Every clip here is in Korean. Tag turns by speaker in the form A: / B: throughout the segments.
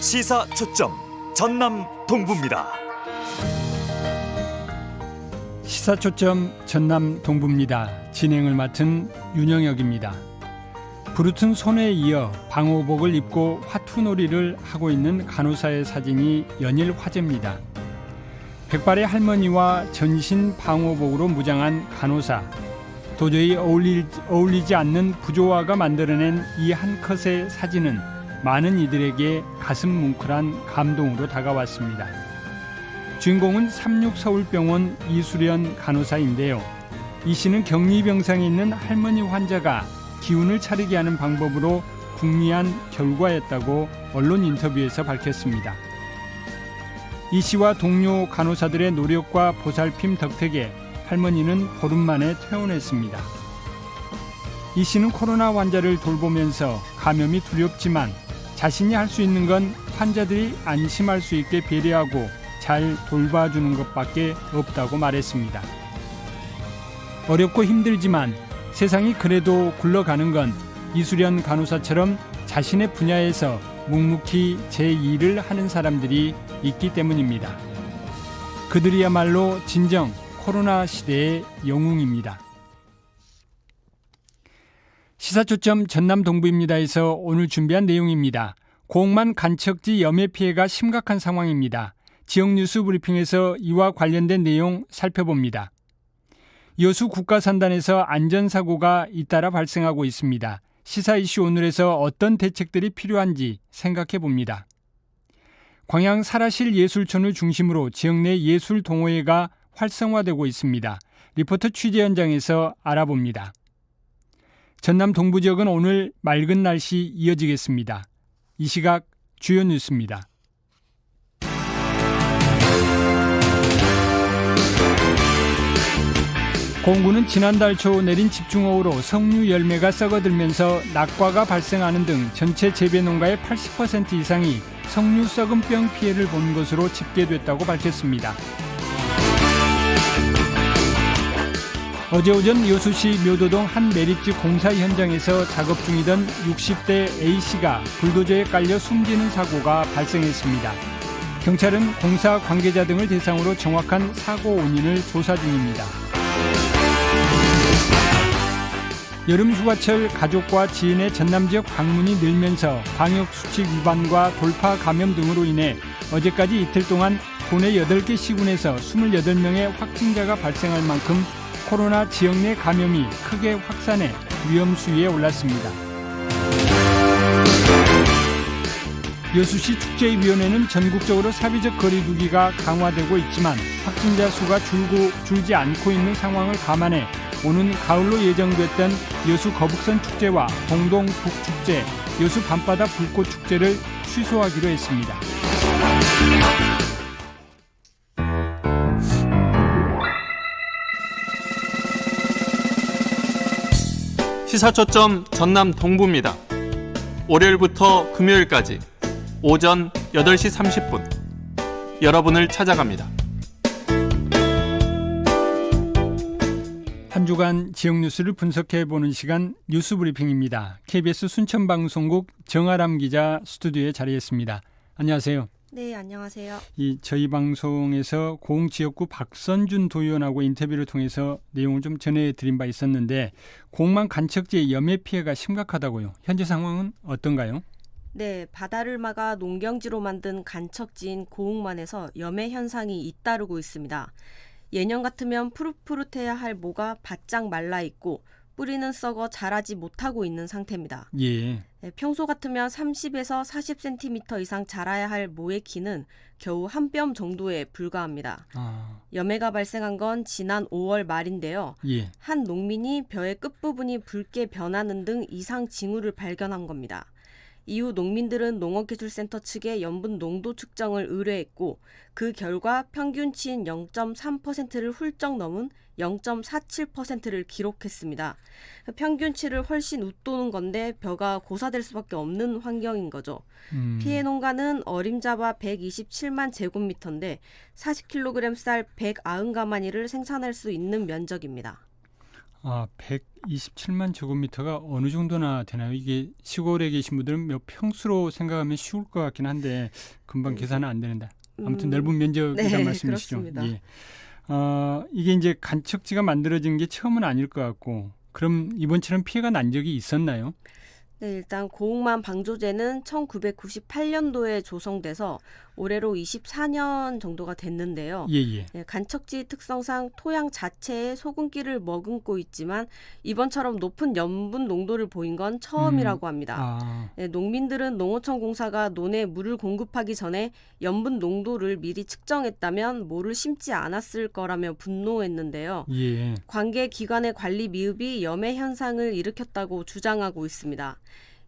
A: 시사 초점 전남 동부입니다.
B: 시사 초점 전남 동부입니다. 진행을 맡은 윤영혁입니다. 부르튼 손에 이어 방호복을 입고 화투놀이를 하고 있는 간호사의 사진이 연일 화제입니다. 백발의 할머니와 전신 방호복으로 무장한 간호사. 도저히 어울리, 어울리지 않는 부조화가 만들어낸 이 한 컷의 사진은 많은 이들에게 가슴 뭉클한 감동으로 다가왔습니다. 주인공은 삼육서울병원 이수련 간호사인데요. 이 씨는 격리병상에 있는 할머니 환자가 기운을 차리게 하는 방법으로 궁리한 결과였다고 언론 인터뷰에서 밝혔습니다. 이 씨와 동료 간호사들의 노력과 보살핌 덕택에 할머니는 보름 만에 퇴원했습니다. 이 씨는 코로나 환자를 돌보면서 감염이 두렵지만 자신이 할 수 있는 건 환자들이 안심할 수 있게 배려하고 잘 돌봐주는 것밖에 없다고 말했습니다. 어렵고 힘들지만 세상이 그래도 굴러가는 건 이수련 간호사처럼 자신의 분야에서 묵묵히 제 일을 하는 사람들이 있기 때문입니다. 그들이야말로 진정 코로나 시대의 영웅입니다. 시사초점 전남 동부입니다에서 오늘 준비한 내용입니다. 공만 간척지 염해 피해가 심각한 상황입니다. 지역 뉴스 브리핑에서 이와 관련된 내용 살펴봅니다. 여수 국가산단에서 안전사고가 잇따라 발생하고 있습니다. 시사 이슈 오늘에서 어떤 대책들이 필요한지 생각해 봅니다. 광양 사라실 예술촌을 중심으로 지역 내 예술 동호회가 활성화되고 있습니다. 리포터 취재 현장에서 알아봅니다. 전남 동부 지역은 오늘 맑은 날씨 이어지겠습니다. 이 시각 주요 뉴스입니다. 공구는 지난달 초 내린 집중호우로 석류 열매가 썩어들면서 낙과가 발생하는 등 전체 재배 농가의 80% 이상이 석류 썩은병 피해를 본 것으로 집계됐다고 밝혔습니다. 어제 오전 여수시 묘도동 한 매립지 공사 현장에서 작업 중이던 60대 A씨가 불도저에 깔려 숨지는 사고가 발생했습니다. 경찰은 공사 관계자 등을 대상으로 정확한 사고 원인을 조사 중입니다. 여름 휴가철 가족과 지인의 전남 지역 방문이 늘면서 방역 수칙 위반과 돌파 감염 등으로 인해 어제까지 이틀 동안 도내 8개 시군에서 28명의 확진자가 발생할 만큼 코로나 지역 내 감염이 크게 확산해 위험 수위에 올랐습니다. 여수시 축제위원회는 전국적으로 사회적 거리두기가 강화되고 있지만 확진자 수가 줄고 줄지 않고 있는 상황을 감안해 오는 가을로 예정됐던 여수 거북선 축제와 동동 북축제, 여수 밤바다 불꽃 축제를 취소하기로 했습니다.
C: 시사초점 전남 동부입니다. 월요일부터 금요일까지 오전 8시 30분 여러분을 찾아갑니다.
B: 한 주간 지역 뉴스를 분석해 보는 시간 뉴스 브리핑입니다. KBS 순천 방송국 정아람 기자 스튜디오에 자리했습니다. 안녕하세요.
D: 네, 안녕하세요.
B: 이 저희 방송에서 고흥 지역구 박선준 도의원하고 인터뷰를 통해서 내용을 좀 전해드린 바 있었는데 공만 간척지의 염해 피해가 심각하다고요. 현재 상황은 어떤가요?
D: 네, 바다를 막아 농경지로 만든 간척지인 고흥만에서 염해 현상이 잇따르고 있습니다. 예년 같으면 푸릇푸릇해야 할 모가 바짝 말라 있고 뿌리는 썩어 자라지 못하고 있는 상태입니다.
B: 예.
D: 네, 평소 같으면 30에서 40cm 이상 자라야 할 모의 키는 겨우 한 뼘 정도에 불과합니다.
B: 아,
D: 염해가 발생한 건 지난 5월 말인데요.
B: 예.
D: 한 농민이 벼의 끝부분이 붉게 변하는 등 이상 징후를 발견한 겁니다. 이후 농민들은 농업기술센터 측에 염분 농도 측정을 의뢰했고 그 결과 평균치인 0.3%를 훌쩍 넘은 0.47%를 기록했습니다. 평균치를 훨씬 웃도는 건데 벼가 고사될 수밖에 없는 환경인 거죠.
B: 음,
D: 피해 농가는 어림잡아 127만 제곱미터인데 40kg 쌀 190가마니를 생산할 수 있는 면적입니다.
B: 아, 127만 제곱미터가 어느 정도나 되나요? 이게 시골에 계신 분들은 몇 평수로 생각하면 쉬울 것 같긴 한데 금방
D: 네.
B: 계산은 안 되는데 아무튼
D: 음,
B: 넓은 면적이란
D: 네,
B: 말씀이시죠?
D: 그렇습니다.
B: 예. 어, 이게 이제 간척지가 만들어진 게 처음은 아닐 것 같고 그럼 이번처럼 피해가 난 적이 있었나요?
D: 네, 일단 고흥만 방조제는 1998년도에 조성돼서 올해로 24년 정도가 됐는데요.
B: 예, 예.
D: 예, 간척지 특성상 토양 자체에 소금기를 머금고 있지만 이번처럼 높은 염분 농도를 보인 건 처음이라고 합니다.
B: 아,
D: 예, 농민들은 농어촌 공사가 논에 물을 공급하기 전에 염분 농도를 미리 측정했다면 모를 심지 않았을 거라며 분노했는데요.
B: 예.
D: 관계 기관의 관리 미흡이 염해 현상을 일으켰다고 주장하고 있습니다.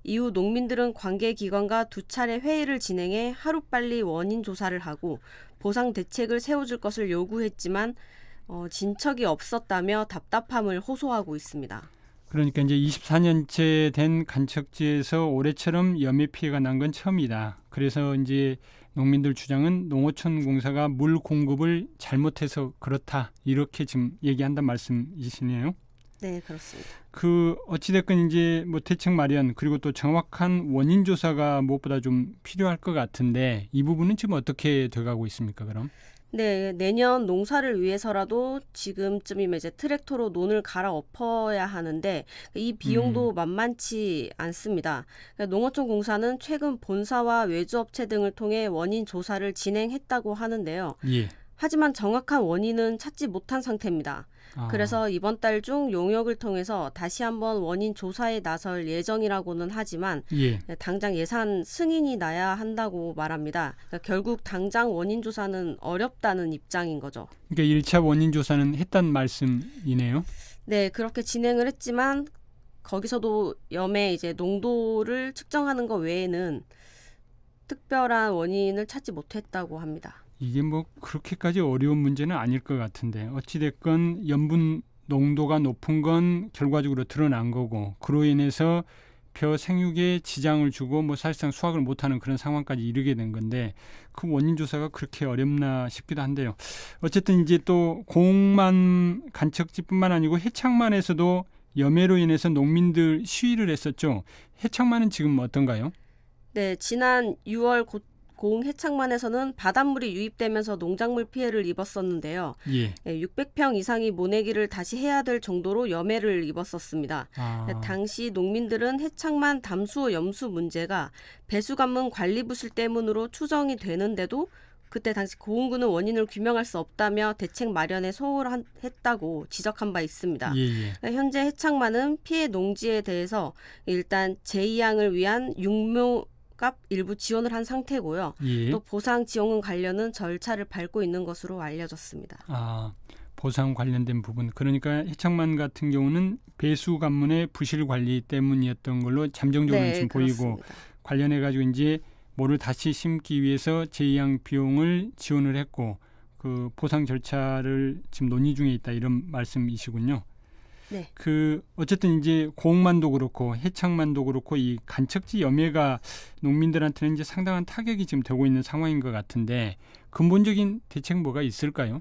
D: 이후 농민들은 관계 기관과 두 차례 회의를 진행해 하루빨리 원인 조사를 하고 보상 대책을 세워줄 것을 요구했지만 어, 진척이 없었다며 답답함을 호소하고 있습니다.
B: 그러니까 이제 24년째 된 간척지에서 올해처럼 염해 피해가 난 건 처음이다. 그래서 이제 농민들 주장은 농어촌 공사가 물 공급을 잘못해서 그렇다. 이렇게 지금 얘기한단 말씀이시네요.
D: 네, 그렇습니다.
B: 그 어찌됐건 이제 뭐 대책 마련 그리고 또 정확한 원인 조사가 무엇보다 좀 필요할 것 같은데 이 부분은 지금 어떻게 돼가고 있습니까? 그럼?
D: 네, 내년 농사를 위해서라도 지금쯤이면 이제 트랙터로 논을 갈아 엎어야 하는데 이 비용도 만만치 않습니다. 그러니까 농어촌 공사는 최근 본사와 외주업체 등을 통해 원인 조사를 진행했다고 하는데요.
B: 예.
D: 하지만 정확한 원인은 찾지 못한 상태입니다.
B: 아,
D: 그래서 이번 달 중 용역을 통해서 다시 한번 원인 조사에 나설 예정이라고는 하지만
B: 예.
D: 당장 예산 승인이 나야 한다고 말합니다. 그러니까 결국 당장 원인 조사는 어렵다는 입장인 거죠.
B: 그러니까 1차 원인 조사는 했단 말씀이네요.
D: 네, 그렇게 진행을 했지만 거기서도 염의 이제 농도를 측정하는 것 외에는 특별한 원인을 찾지 못했다고 합니다.
B: 이게 뭐 그렇게까지 어려운 문제는 아닐 것 같은데 어찌 됐건 염분 농도가 높은 건 결과적으로 드러난 거고 그로 인해서 벼 생육에 지장을 주고 뭐 사실상 수확을 못하는 그런 상황까지 이르게 된 건데 그 원인 조사가 그렇게 어렵나 싶기도 한데요. 어쨌든 이제 또 공만 간척지뿐만 아니고 해창만에서도 염해로 인해서 농민들 시위를 했었죠. 해창만은 지금 어떤가요?
D: 네, 지난 6월 고, 고흥 해창만에서는 바닷물이 유입되면서 농작물 피해를 입었었는데요.
B: 예.
D: 네, 600평 이상이 모내기를 다시 해야 될 정도로 염해를 입었었습니다.
B: 아,
D: 네, 당시 농민들은 해창만 담수 염수 문제가 배수관문 관리 부실 때문으로 추정이 되는데도 그때 당시 고흥군은 원인을 규명할 수 없다며 대책 마련에 소홀했다고 지적한 바 있습니다.
B: 예, 예.
D: 그러니까 현재 해창만은 피해 농지에 대해서 일단 재이양을 위한 육묘 값 일부 지원을 한 상태고요.
B: 예.
D: 또 보상 지원금 관련은 절차를 밟고 있는 것으로 알려졌습니다.
B: 아, 보상 관련된 부분. 그러니까 해창만 같은 경우는 배수 관문의 부실 관리 때문이었던 걸로 잠정적으로 지금 보이고
D: 네, 그렇습니다.
B: 관련해 가지고 이제 뭐를 다시 심기 위해서 제이양 비용을 지원을 했고 그 보상 절차를 지금 논의 중에 있다 이런 말씀이시군요.
D: 네.
B: 그 어쨌든 이제 고흥만도 그렇고 해창만도 그렇고 이 간척지 염해가 농민들한테는 이제 상당한 타격이 지금 되고 있는 상황인 것 같은데 근본적인 대책 뭐가 있을까요?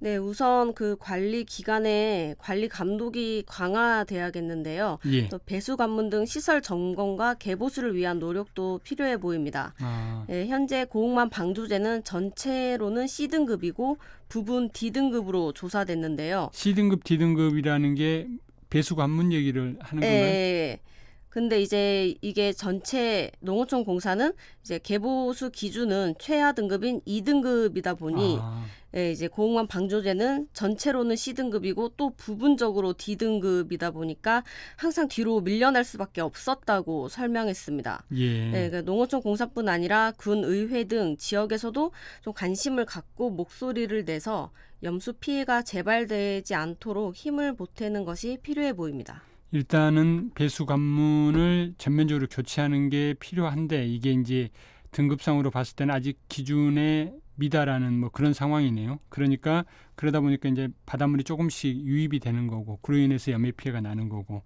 D: 네, 우선 그 관리 기관의 관리 감독이 강화돼야겠는데요.
B: 예.
D: 또 배수 관문 등 시설 점검과 개보수를 위한 노력도 필요해 보입니다.
B: 아,
D: 예, 현재 고흥만 방조제는 전체로는 C등급이고 부분 D등급으로 조사됐는데요.
B: C등급, D등급이라는 게 배수 관문 얘기를 하는 건가요?
D: 예. 근데 이제 이게 전체 농어촌 공사는 이제 개보수 기준은 최하 등급인 2등급이다 보니
B: 아,
D: 예, 이제 고흥만 방조제는 전체로는 C등급이고 또 부분적으로 D등급이다 보니까 항상 뒤로 밀려날 수밖에 없었다고 설명했습니다.
B: 예.
D: 네, 그러니까 농어촌 공사뿐 아니라 군 의회 등 지역에서도 좀 관심을 갖고 목소리를 내서 염수 피해가 재발되지 않도록 힘을 보태는 것이 필요해 보입니다.
B: 일단은 배수 관문을 전면적으로 교체하는 게 필요한데 이게 이제 등급상으로 봤을 때는 아직 기준에 미달하는 뭐 그런 상황이네요. 그러니까 그러다 보니까 이제 바닷물이 조금씩 유입이 되는 거고 그로 인해서 염해 피해가 나는 거고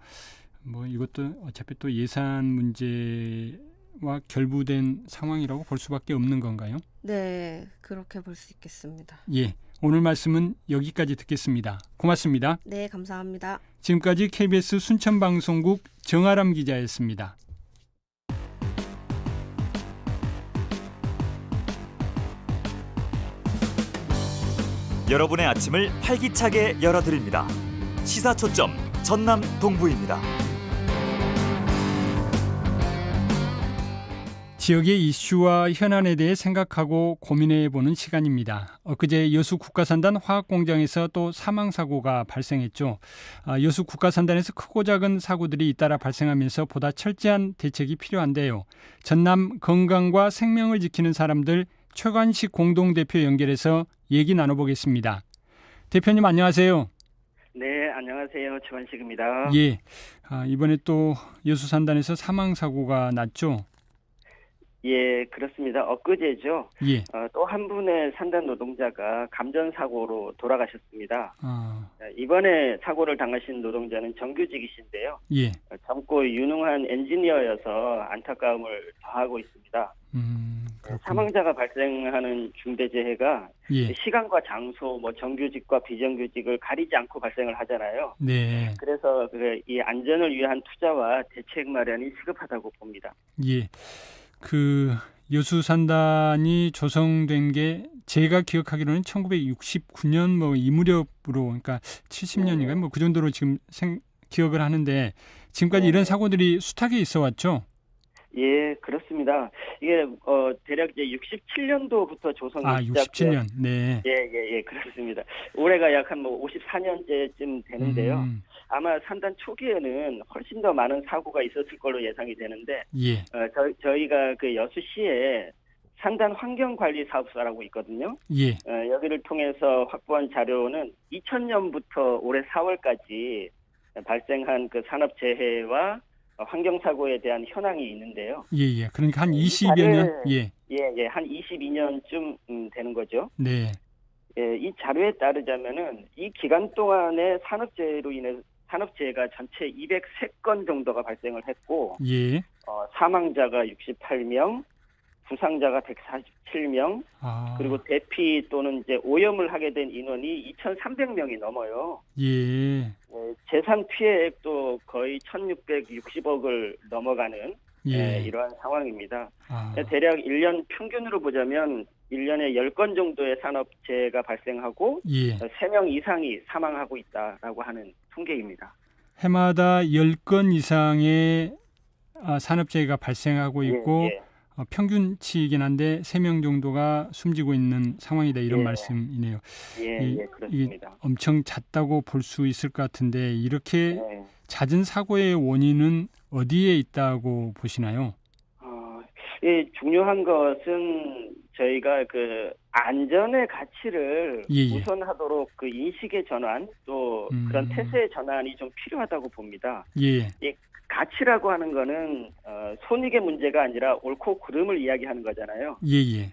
B: 뭐 이것도 어차피 또 예산 문제와 결부된 상황이라고 볼 수밖에 없는 건가요?
D: 네, 그렇게 볼 수 있겠습니다.
B: 예. 오늘 말씀은 여기까지 듣겠습니다. 고맙습니다.
D: 네, 감사합니다.
B: 지금까지 KBS 순천방송국 정아람 기자였습니다.
A: 여러분의 아침을 활기차게 열어드립니다. 시사 초점 전남 동부입니다.
B: 지역의 이슈와 현안에 대해 생각하고 고민해 보는 시간입니다. 엊그제 여수 국가산단 화학공장에서 또 사망 사고가 발생했죠. 아, 여수 국가산단에서 크고 작은 사고들이 잇따라 발생하면서 보다 철저한 대책이 필요한데요. 전남 건강과 생명을 지키는 사람들 최관식 공동대표 연결해서 얘기 나눠보겠습니다. 대표님 안녕하세요.
E: 네, 안녕하세요. 최원식입니다.
B: 예, 아, 이번에 또 여수 산단에서 사망 사고가 났죠.
E: 예, 그렇습니다. 엊그제죠.
B: 예,
E: 어, 또 한 분의 산단 노동자가 감전 사고로 돌아가셨습니다.
B: 아,
E: 어, 이번에 사고를 당하신 노동자는 정규직이신데요.
B: 예,
E: 어, 젊고 유능한 엔지니어여서 안타까움을 더하고 있습니다.
B: 음.
E: 사망자가 발생하는 중대재해가
B: 예,
E: 시간과 장소, 뭐 정규직과 비정규직을 가리지 않고 발생을 하잖아요.
B: 네,
E: 그래서 그이 안전을 위한 투자와 대책 마련이 시급하다고 봅니다.
B: 예. 그 여수 산단이 조성된 게 제가 기억하기로는 1969년 뭐 이 무렵으로 그러니까 70년인가요? 뭐그 정도로 지금 생, 기억을 하는데 지금까지
E: 네.
B: 이런 사고들이 숱하게 있어 왔죠.
E: 예, 그렇습니다. 이게 어 대략 이제 67년도부터 조성이
B: 아,
E: 시작돼
B: 67년. 네.
E: 예, 예, 예, 그렇습니다. 올해가 약 한 뭐 54년째쯤 되는데요.
B: 음,
E: 아마 산단 초기에는 훨씬 더 많은 사고가 있었을 걸로 예상이 되는데,
B: 예.
E: 어, 저, 저희가 그 여수시에 산단 환경관리 사업소라고 있거든요.
B: 예.
E: 어, 여기를 통해서 확보한 자료는 2000년부터 올해 4월까지 발생한 그 산업재해와 어, 환경사고에 대한 현황이 있는데요.
B: 예, 예. 그러니까
E: 한이
B: 20여 년. 예.
E: 예, 예, 한 22년쯤 음, 되는 거죠.
B: 네.
E: 예, 이 자료에 따르자면은 이 기간 동안에 산업재해로 인해 산업재해가 전체 203건 정도가 발생을 했고
B: 예.
E: 어, 사망자가 68명, 부상자가 147명,
B: 아.
E: 그리고 대피 또는 이제 오염을 하게 된 인원이 2,300명이 넘어요.
B: 예.
E: 예, 재산 피해액도 거의 1,660억을 넘어가는
B: 예.
E: 예, 이러한 상황입니다.
B: 아.
E: 대략 1년 평균으로 보자면 1년에 10건 정도의 산업재해가 발생하고
B: 예.
E: 3명 이상이 사망하고 있다라고 하는 통계입니다.
B: 해마다 10건 이상의 아, 산업재해가 발생하고 있고
E: 예, 예.
B: 어, 평균치이긴 한데 3명 정도가 숨지고 있는 상황이다 이런
E: 예.
B: 말씀이네요.
E: 예,
B: 이-
E: 예, 그렇습니다.
B: 엄청 잦다고 볼 수 있을 것 같은데 이렇게
E: 예.
B: 잦은 사고의 원인은 어디에 있다고 보시나요?
E: 어, 예, 중요한 것은 저희가 그 안전의 가치를
B: 예, 예.
E: 우선하도록 그 인식의 전환 또
B: 음.
E: 그런 태세의 전환이 좀 필요하다고 봅니다.
B: 예.
E: 가치라고 하는 거는 어, 손익의 문제가 아니라 옳고 그름을 이야기하는 거잖아요.
B: 예, 예.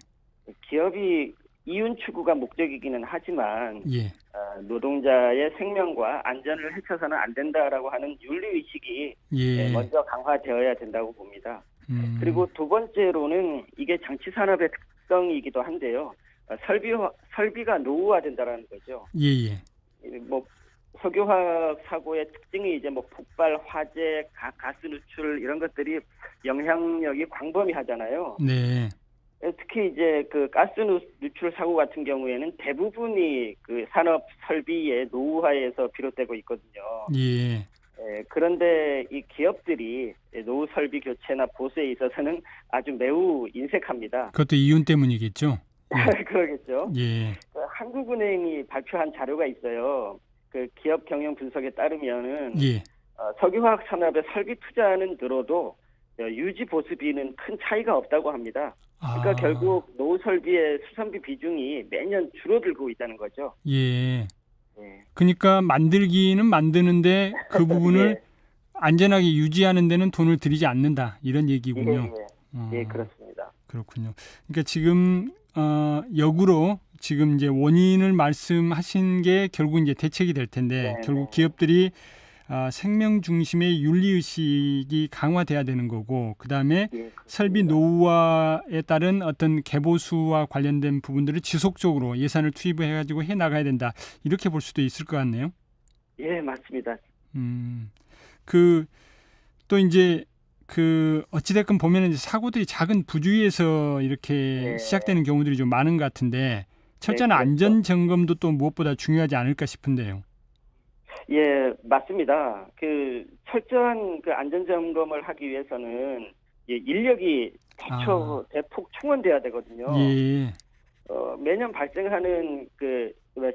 E: 기업이 이윤 추구가 목적이기는 하지만
B: 예.
E: 어, 노동자의 생명과 안전을 해쳐서는 안 된다라고 하는 윤리 의식이
B: 예.
E: 먼저 강화되어야 된다고 봅니다.
B: 음.
E: 그리고 두 번째로는 이게 장치 산업의 특성이기도 한데요. 어, 설비 설비가 노후화된다라는 거죠.
B: 예, 예.
E: 이뭐 석유화학 사고의 특징이 이제 뭐 폭발, 화재, 가, 가스 누출 이런 것들이 영향력이 광범위하잖아요.
B: 네.
E: 예, 특히 이제 그 가스 누- 누출 사고 같은 경우에는 대부분이 그 산업 설비의 노후화에서 비롯되고 있거든요.
B: 예.
E: 예, 그런데 이 기업들이 노후 설비 교체나 보수에 있어서는 아주 매우 인색합니다.
B: 그것도 이윤 때문이겠죠.
E: 그러겠죠.
B: 예.
E: 그 한국은행이 발표한 자료가 있어요. 그 기업 경영 분석에 따르면은
B: 예.
E: 어, 석유화학 산업의 설비 투자는 늘어도 어, 유지 보수비는 큰 차이가 없다고 합니다. 그러니까
B: 아,
E: 결국 노후 설비의 수선비 비중이 매년 줄어들고 있다는 거죠.
B: 예.
E: 예.
B: 그러니까 만들기는 만드는데 그 부분을
E: 예,
B: 안전하게 유지하는 데는 돈을 들이지 않는다 이런
E: 예,
B: 얘기군요.
E: 예,
B: 어,
E: 예, 그렇습니다.
B: 그렇군요. 그러니까 지금 어, 역으로 지금 이제 원인을 말씀하신 게 결국 이제 대책이 될 텐데
E: 네,
B: 결국
E: 네.
B: 기업들이 아, 생명 중심의 윤리 의식이 강화돼야 되는 거고 그다음에
E: 예,
B: 설비. 노후화에 따른 어떤 개보수와 관련된 부분들을 지속적으로 예산을 투입해 가지고 해 나가야 된다. 이렇게 볼 수도 있을 것 같네요.
E: 예, 맞습니다.
B: 음. 그 또 이제 그 어찌됐건 보면은 이제 사고들이 작은 부주의에서 이렇게
E: 네.
B: 시작되는 경우들이 좀 많은 것 같은데 철저한
E: 그렇죠.
B: 안전 점검도 또 무엇보다 중요하지 않을까 싶은데요.
E: 예, 맞습니다. 그 철저한 그 안전 점검을 하기 위해서는 예, 인력이 대초 대폭 충원돼야 되거든요.
B: 아. 예.
E: 어, 매년 발생하는 그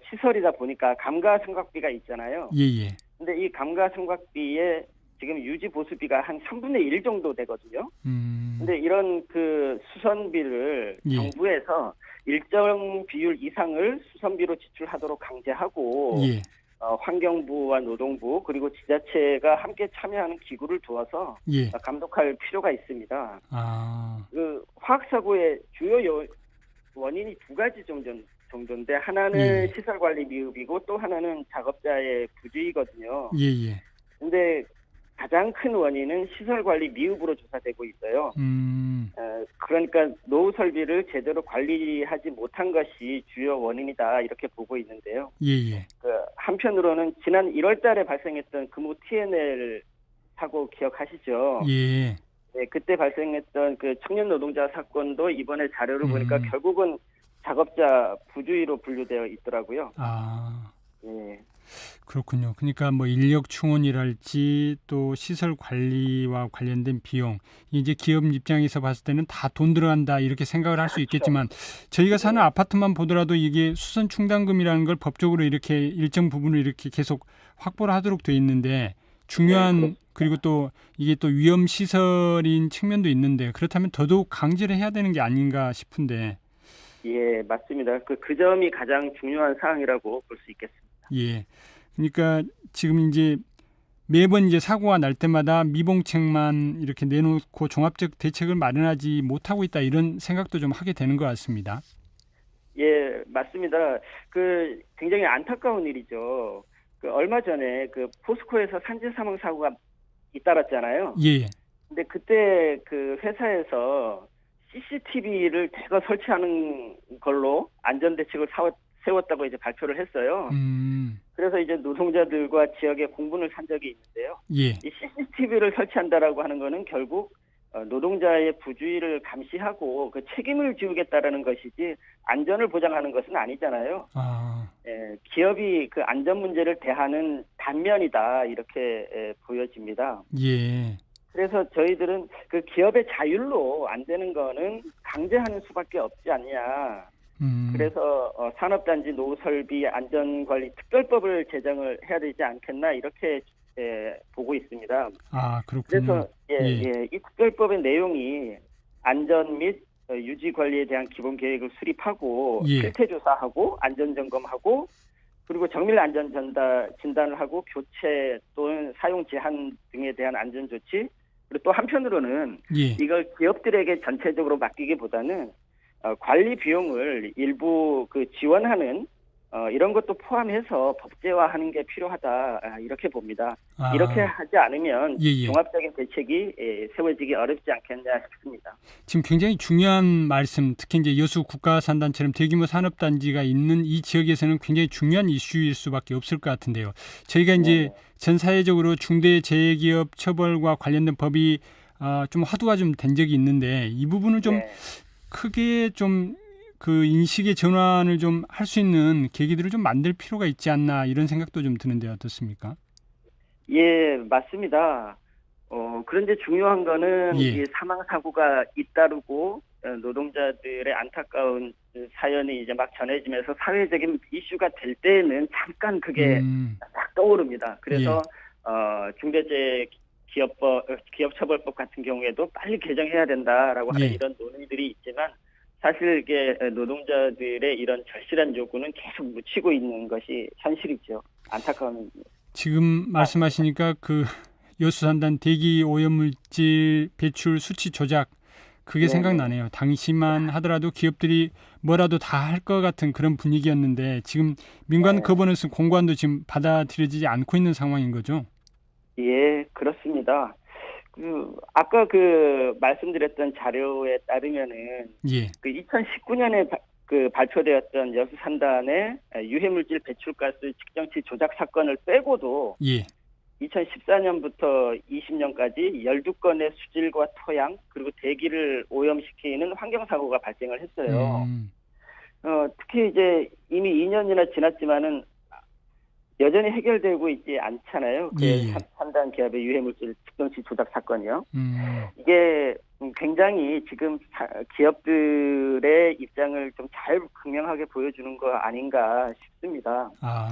E: 시설이다 보니까 감가상각비가 있잖아요.
B: 예, 예.
E: 근데 이 감가상각비에 지금 유지 보수비가 한 3분의 1 정도 되거든요.
B: 음.
E: 근데 이런 그 수선비를
B: 예.
E: 정부에서 일정 비율 이상을 수선비로 지출하도록 강제하고
B: 예.
E: 어, 환경부와 노동부 그리고 지자체가 함께 참여하는 기구를 두어서
B: 예.
E: 감독할 필요가 있습니다.
B: 아.
E: 그 화학 사고의 주요 요- 원인이 두 가지 정도, 정도인데 하나는
B: 예.
E: 시설 관리 미흡이고 또 하나는 작업자의 부주의거든요.
B: 예, 예.
E: 근데 가장 큰 원인은 시설 관리 미흡으로 조사되고 있어요.
B: 음.
E: 어, 그러니까 노후 설비를 제대로 관리하지 못한 것이 주요 원인이다 이렇게 보고 있는데요.
B: 예, 예.
E: 그 한편으로는 지난 1월달에 발생했던 금호 TNL 사고 기억하시죠?
B: 예.
E: 네, 그때 발생했던 그 청년 노동자 사건도 이번에 자료를
B: 음.
E: 보니까 결국은 작업자 부주의로 분류되어 있더라고요.
B: 아.
E: 예,
B: 그렇군요. 그러니까 뭐 인력 충원이랄지 또 시설 관리와 관련된 비용 이제 기업 입장에서 봤을 때는 다 돈 들어간다 이렇게 생각을 할 수 있겠지만 저희가 사는
E: 네.
B: 아파트만 보더라도 이게 수선 충당금이라는 걸 법적으로 이렇게 일정 부분을 이렇게 계속 확보를 하도록 돼 있는데 중요한
E: 네,
B: 그리고 또 이게 또 위험 시설인 측면도 있는데 그렇다면 더더욱 강제를 해야 되는 게 아닌가 싶은데
E: 예, 맞습니다. 그, 그 점이 가장 중요한 사항이라고 볼 수 있겠습니다.
B: 예. 그러니까 지금 이제 매번 이제 사고가 날 때마다 미봉책만 이렇게 내놓고 종합적 대책을 마련하지 못하고 있다 이런 생각도 좀 하게 되는 것 같습니다.
E: 예, 맞습니다. 그 굉장히 안타까운 일이죠. 그 얼마 전에 그 포스코에서 산재 사망 사고가 잇따랐잖아요.
B: 예.
E: 근데 그때 그 회사에서 CCTV를 대거 설치하는 걸로 안전 대책을 세웠다고 이제 발표를 했어요.
B: 음.
E: 그래서 이제 노동자들과 지역에 공분을 산 적이 있는데요.
B: 예.
E: 이 CCTV를 설치한다라고 하는 거는 결국 어, 노동자의 부주의를 감시하고 그 책임을 지우겠다라는 것이지 안전을 보장하는 것은 아니잖아요.
B: 아.
E: 예, 기업이 그 안전 문제를 대하는 단면이다 이렇게 예, 보여집니다.
B: 예.
E: 그래서 저희들은 그 기업의 자율로 안 되는 거는 강제하는 수밖에 없지 않냐.
B: 음.
E: 그래서 어, 산업단지 노후설비 안전관리 특별법을 제정을 해야 되지 않겠나 이렇게 예, 보고 있습니다.
B: 아, 그렇군요.
E: 그래서 예,
B: 예.
E: 예, 이 특별법의 내용이 안전 및 어, 유지 관리에 대한 기본 계획을 수립하고
B: 예.
E: 실태 조사하고 안전 점검하고 그리고 정밀 안전 전달 진단을 하고 교체 또는 사용 제한 등에 대한 안전 조치 그리고 또 한편으로는
B: 예.
E: 이걸 기업들에게 전체적으로 맡기기보다는 어, 관리 비용을 일부 그 지원하는 어, 이런 것도 포함해서 법제화하는 게 필요하다 아, 이렇게 봅니다.
B: 아.
E: 이렇게 하지 않으면
B: 예, 예.
E: 종합적인 대책이 예, 세워지기 어렵지 않겠냐 싶습니다.
B: 지금 굉장히 중요한 말씀, 특히 이제 여수 국가산단처럼 대규모 산업단지가 있는 이 지역에서는 굉장히 중요한 이슈일 수밖에 없을 것 같은데요. 저희가 이제
E: 네.
B: 전 사회적으로 중대재해기업 처벌과 관련된 법이 아, 좀 화두가 좀 된 적이 있는데 이 부분을 좀
E: 네.
B: 크게 좀 그 인식의 전환을 좀 할 수 있는 계기들을 좀 만들 필요가 있지 않나 이런 생각도 좀 드는데 어떻습니까?
E: 예, 맞습니다. 어, 그런데 중요한 거는
B: 예.
E: 이 사망 사고가 잇따르고 어, 노동자들의 안타까운 사연이 이제 막 전해지면서 사회적인 이슈가 될 때는 잠깐 그게
B: 음,
E: 딱 떠오릅니다. 그래서 어, 중대재해 기업법 어, 기업처벌법 같은 경우에도 빨리 개정해야 된다라고 하는
B: 예.
E: 이런 논의들이 있지만 사실 이게 노동자들의 이런 절실한 요구는 계속 묻히고 있는 것이 현실이죠. 안타까운
B: 지금 말씀하시니까 그 여수산단 대기 오염물질 배출 수치 조작 그게
E: 네네.
B: 생각나네요. 당시만 하더라도 기업들이 뭐라도 다 할 것 같은 그런 분위기였는데 지금 민관
E: 네.
B: 거버넌스 공관도 지금 받아들여지지 않고 있는 상황인 거죠.
E: 예, 그렇습니다. 그 아까 그 말씀드렸던 자료에 따르면은
B: 예.
E: 그 2019년에 그 발표되었던 여수 산단의 유해물질 배출가스 측정치 조작 사건을 빼고도
B: 예.
E: 2014년부터 20년까지 12건의 수질과 토양 그리고 대기를 오염시키는 환경사고가 발생을 했어요.
B: 음,
E: 어, 특히 이제 이미 2년이나 지났지만은 여전히 해결되고 있지 않잖아요. 그
B: 예, 예.
E: 산- 산단 기업의 유해물질 측정치 조작 사건이요.
B: 음,
E: 이게 굉장히 지금 사- 기업들의 입장을 좀 잘 극명하게 보여주는 거 아닌가 싶습니다.
B: 아,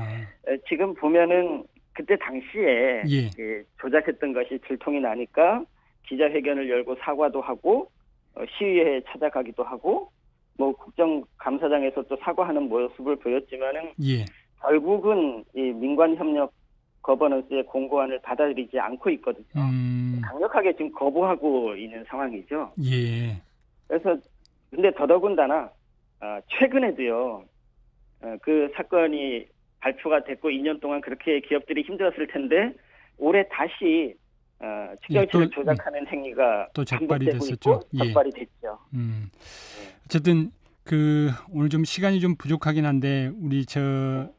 E: 에, 지금 보면은 그때 당시에
B: 예.
E: 예, 조작했던 것이 들통이 나니까 기자회견을 열고 사과도 하고 어, 시위회에 찾아가기도 하고 뭐 국정감사장에서 또 사과하는 모습을 보였지만은
B: 예.
E: 결국은 이 민관협력 거버넌스의 공고안을 받아들이지 않고 있거든요.
B: 음,
E: 강력하게 지금 거부하고 있는 상황이죠.
B: 예.
E: 그래서 근데 더더군다나 어, 최근에도요 어, 그 사건이 발표가 됐고 2년 동안 그렇게 기업들이 힘들었을 텐데 올해 다시 어, 측정치를
B: 예, 또,
E: 조작하는 행위가
B: 또 적발이 됐었죠.
E: 있고
B: 예.
E: 적발이 됐죠.
B: 음. 어쨌든 그 오늘 좀 시간이 좀 부족하긴 한데 우리 저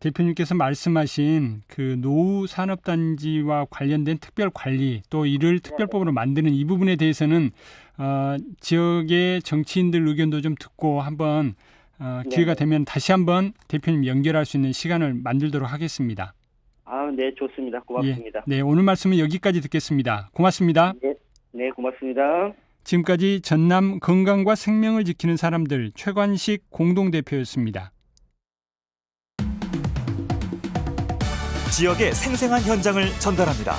B: 대표님께서 말씀하신 그 노후 산업단지와 관련된 특별 관리 또 이를 특별법으로 만드는 이 부분에 대해서는 어, 지역의 정치인들 의견도 좀 듣고 한번 어, 기회가
E: 네.
B: 되면 다시 한번 대표님 연결할 수 있는 시간을 만들도록 하겠습니다.
E: 아, 네, 좋습니다. 고맙습니다.
B: 네, 오늘 말씀은 여기까지 듣겠습니다. 고맙습니다.
E: 네, 네, 고맙습니다.
B: 지금까지 전남 건강과 생명을 지키는 사람들 최관식 공동대표였습니다.
A: 지역의 생생한 현장을 전달합니다.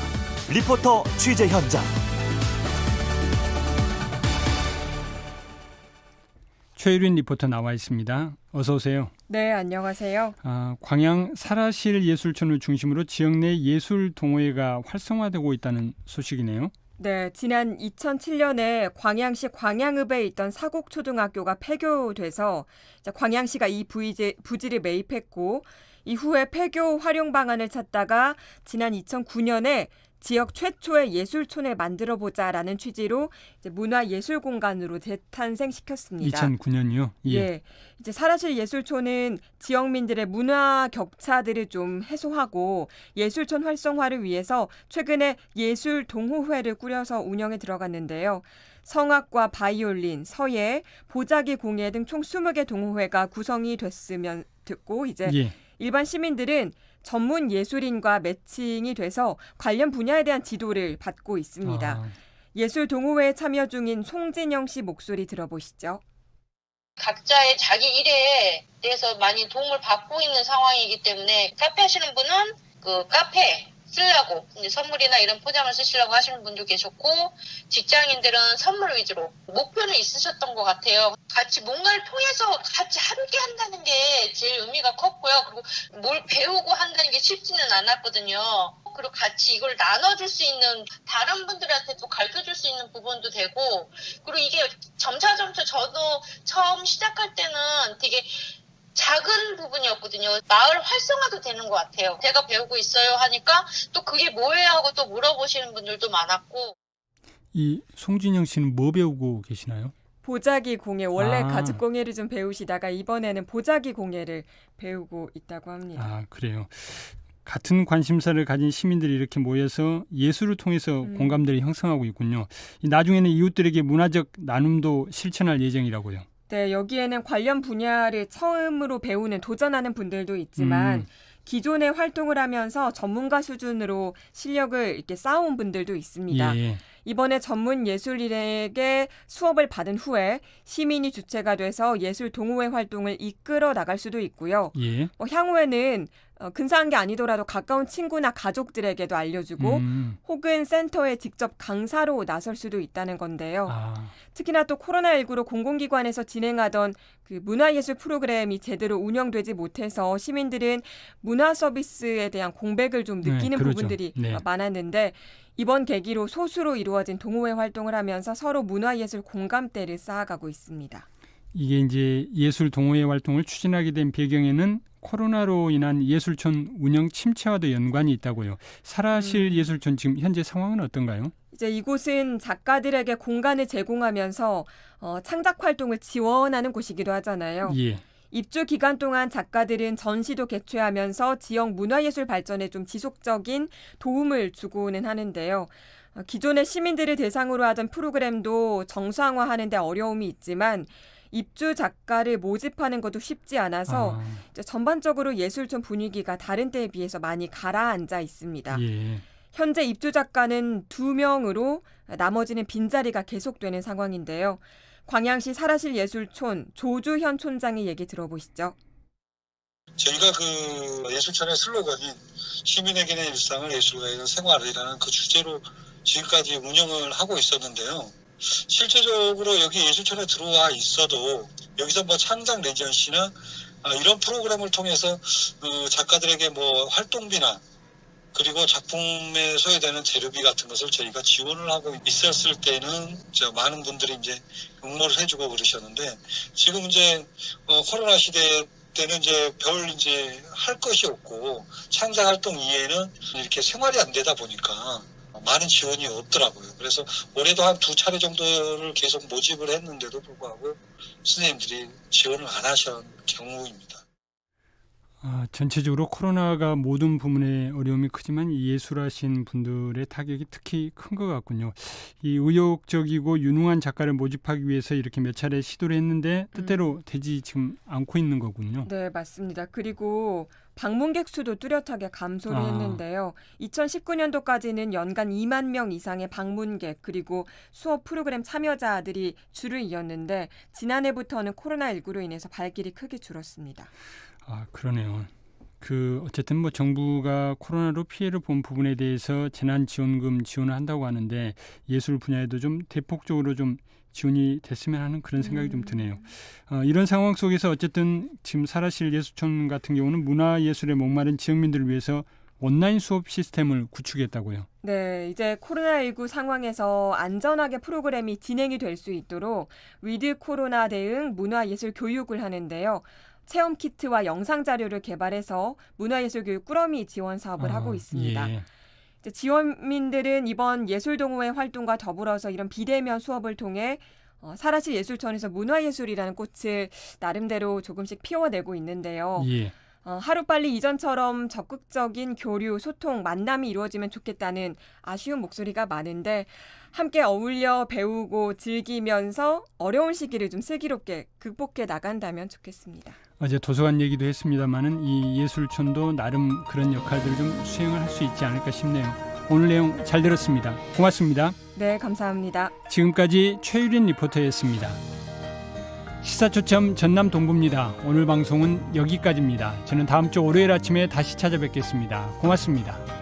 A: 리포터 취재 현장.
B: 최유린 리포터 나와 있습니다. 어서 오세요.
F: 네, 안녕하세요.
B: 아, 광양 사라실 예술촌을 중심으로 지역 내 예술 동호회가 활성화되고 있다는 소식이네요.
F: 네, 지난 2007년에 광양시 광양읍에 있던 사곡초등학교가 폐교돼서 광양시가 이 부지, 부지를 매입했고 이후에 폐교 활용 방안을 찾다가 지난 2009년에 지역 최초의 예술촌을 만들어 보자라는 취지로 이제 문화 예술 공간으로 재탄생시켰습니다.
B: 2009년이요. 예.
F: 예. 이제 사라실 예술촌은 지역민들의 문화 격차들을 좀 해소하고 예술촌 활성화를 위해서 최근에 예술 동호회를 꾸려서 운영에 들어갔는데요. 성악과 바이올린, 서예, 보자기 공예 등 총 20개 동호회가 구성이 됐으면 듣고 이제
B: 예.
F: 일반 시민들은 전문 예술인과 매칭이 돼서 관련 분야에 대한 지도를 받고 있습니다.
B: 아,
F: 예술 동호회에 참여 중인 송진영 씨 목소리 들어보시죠.
G: 각자의 자기 일에 대해서 많이 도움을 받고 있는 상황이기 때문에 카페 하시는 분은 그 카페 쓰려고 이제 선물이나 이런 포장을 쓰시려고 하시는 분도 계셨고 직장인들은 선물 위주로 목표는 있으셨던 것 같아요. 같이 뭔가를 통해서 같이 함께 한다는 게 제일 의미가 컸고요. 그리고 뭘 배우고 한다는 게 쉽지는 않았거든요. 그리고 같이 이걸 나눠줄 수 있는 다른 분들한테도 가르쳐 줄 수 있는 부분도 되고 그리고 이게 점차점차 저도 처음 시작할 때는 되게 작은 부분이었거든요. 마을 활성화도 되는 것 같아요. 제가 배우고 있어요 하니까 또 그게 뭐예요 하고 또 물어보시는 분들도 많았고
B: 이 송진영 씨는 뭐 배우고 계시나요?
F: 보자기 공예 원래
B: 아.
F: 가죽 공예를 좀 배우시다가 이번에는 보자기 공예를 배우고 있다고 합니다.
B: 아, 그래요. 같은 관심사를 가진 시민들이 이렇게 모여서 예술을 통해서
F: 음.
B: 공감대를 형성하고 있군요. 이 나중에는 이웃들에게 문화적 나눔도 실천할 예정이라고요.
F: 네, 여기에는 관련 분야를 처음으로 배우는 도전하는 분들도 있지만
B: 음.
F: 기존에 활동을 하면서 전문가 수준으로 실력을 이렇게 쌓아온 분들도 있습니다.
B: 예.
F: 이번에 전문 예술인에게 수업을 받은 후에 시민이 주체가 돼서 예술 동호회 활동을 이끌어 나갈 수도 있고요.
B: 예.
F: 뭐 향후에는 어, 근사한 게 아니더라도 가까운 친구나 가족들에게도 알려주고
B: 음.
F: 혹은 센터에 직접 강사로 나설 수도 있다는 건데요.
B: 아,
F: 특히나 또 코로나19로 공공기관에서 진행하던 그 문화예술 프로그램이 제대로 운영되지 못해서 시민들은 문화 서비스에 대한 공백을 좀
B: 네,
F: 느끼는
B: 그러죠.
F: 부분들이
B: 네.
F: 많았는데 이번 계기로 소수로 이루어진 동호회 활동을 하면서 서로 문화예술 공감대를 쌓아가고 있습니다.
B: 이게 이제 예술 동호회 활동을 추진하게 된 배경에는 코로나로 인한 예술촌 운영 침체와도 연관이 있다고요. 사라실
F: 음.
B: 예술촌 지금 현재 상황은 어떤가요?
F: 이제 이곳은 작가들에게 공간을 제공하면서 어, 창작 활동을 지원하는 곳이기도 하잖아요.
B: 예.
F: 입주 기간 동안 작가들은 전시도 개최하면서 지역 문화예술 발전에 좀 지속적인 도움을 주고는 하는데요. 어, 기존의 시민들을 대상으로 하던 프로그램도 정상화하는 데 어려움이 있지만 입주 작가를 모집하는 것도 쉽지 않아서
B: 아,
F: 전반적으로 예술촌 분위기가 다른 때에 비해서 많이 가라앉아 있습니다.
B: 예.
F: 현재 입주 작가는 두 명으로 나머지는 빈자리가 계속되는 상황인데요. 광양시 사라실 예술촌 조주현 촌장의 얘기 들어보시죠.
H: 저희가 그 예술촌의 슬로건인 시민에게는 일상을 예술가에게는 생활이라는 그 주제로 지금까지 운영을 하고 있었는데요. 실제적으로 여기 예술촌에 들어와 있어도 여기서 뭐 창작 레지던시나 아, 이런 프로그램을 통해서 어, 작가들에게 뭐 활동비나 그리고 작품에 소요되는 재료비 같은 것을 저희가 지원을 하고 있었을 때는 저 많은 분들이 이제 응모를 해주고 그러셨는데 지금 이제 어, 코로나 시대 때는 이제 별 이제 할 것이 없고 창작 활동 이외에는 이렇게 생활이 안 되다 보니까 많은 지원이 없더라고요. 그래서 올해도 한 두 차례 정도를 계속 모집을 했는데도 불구하고 선생님들이 지원을 안 하신 경우입니다.
B: 아, 전체적으로 코로나가 모든 부문에 어려움이 크지만 이 예술하신 분들의 타격이 특히 큰 것 같군요. 이 의욕적이고 유능한 작가를 모집하기 위해서 이렇게 몇 차례 시도를 했는데 뜻대로 되지 지금 않고 있는 거군요.
F: 네, 맞습니다. 그리고 방문객 수도 뚜렷하게 감소를
B: 아.
F: 했는데요. 2019년도까지는 연간 2만 명 이상의 방문객 그리고 수업 프로그램 참여자들이 줄을 이었는데 지난해부터는 코로나19로 인해서 발길이 크게 줄었습니다.
B: 아 그러네요. 그 어쨌든 뭐 정부가 코로나로 피해를 본 부분에 대해서 재난 지원금 지원을 한다고 하는데 예술 분야에도 좀 대폭적으로 좀 지원이 됐으면 하는 그런 생각이 좀 드네요. 어, 이런 상황 속에서 어쨌든 지금 사라실 예술촌 같은 경우는 문화 예술에 목마른 지역민들을 위해서 온라인 수업 시스템을 구축했다고요.
F: 네, 이제 코로나19 상황에서 안전하게 프로그램이 진행이 될 수 있도록 위드 코로나 대응 문화예술 교육을 하는데요. 체험 키트와 영상 자료를 개발해서 문화예술 교육 꾸러미 지원 사업을
B: 아,
F: 하고 있습니다.
B: 예.
F: 이제 지원민들은 이번 예술동호회 활동과 더불어서 이런 비대면 수업을 통해 어, 사라실 예술촌에서 문화예술이라는 꽃을 나름대로 조금씩 피워내고 있는데요.
B: 예.
F: 어, 하루빨리 이전처럼 적극적인 교류, 소통, 만남이 이루어지면 좋겠다는 아쉬운 목소리가 많은데 함께 어울려 배우고 즐기면서 어려운 시기를 좀 슬기롭게 극복해 나간다면 좋겠습니다.
B: 어제 도서관 얘기도 했습니다만은 이 예술촌도 나름 그런 역할들을 좀 수행을 할 수 있지 않을까 싶네요. 오늘 내용 잘 들었습니다. 고맙습니다.
F: 네, 감사합니다.
B: 지금까지 최유린 리포터였습니다. 시사초점 전남 동부입니다. 오늘 방송은 여기까지입니다. 저는 다음 주 월요일 아침에 다시 찾아뵙겠습니다. 고맙습니다.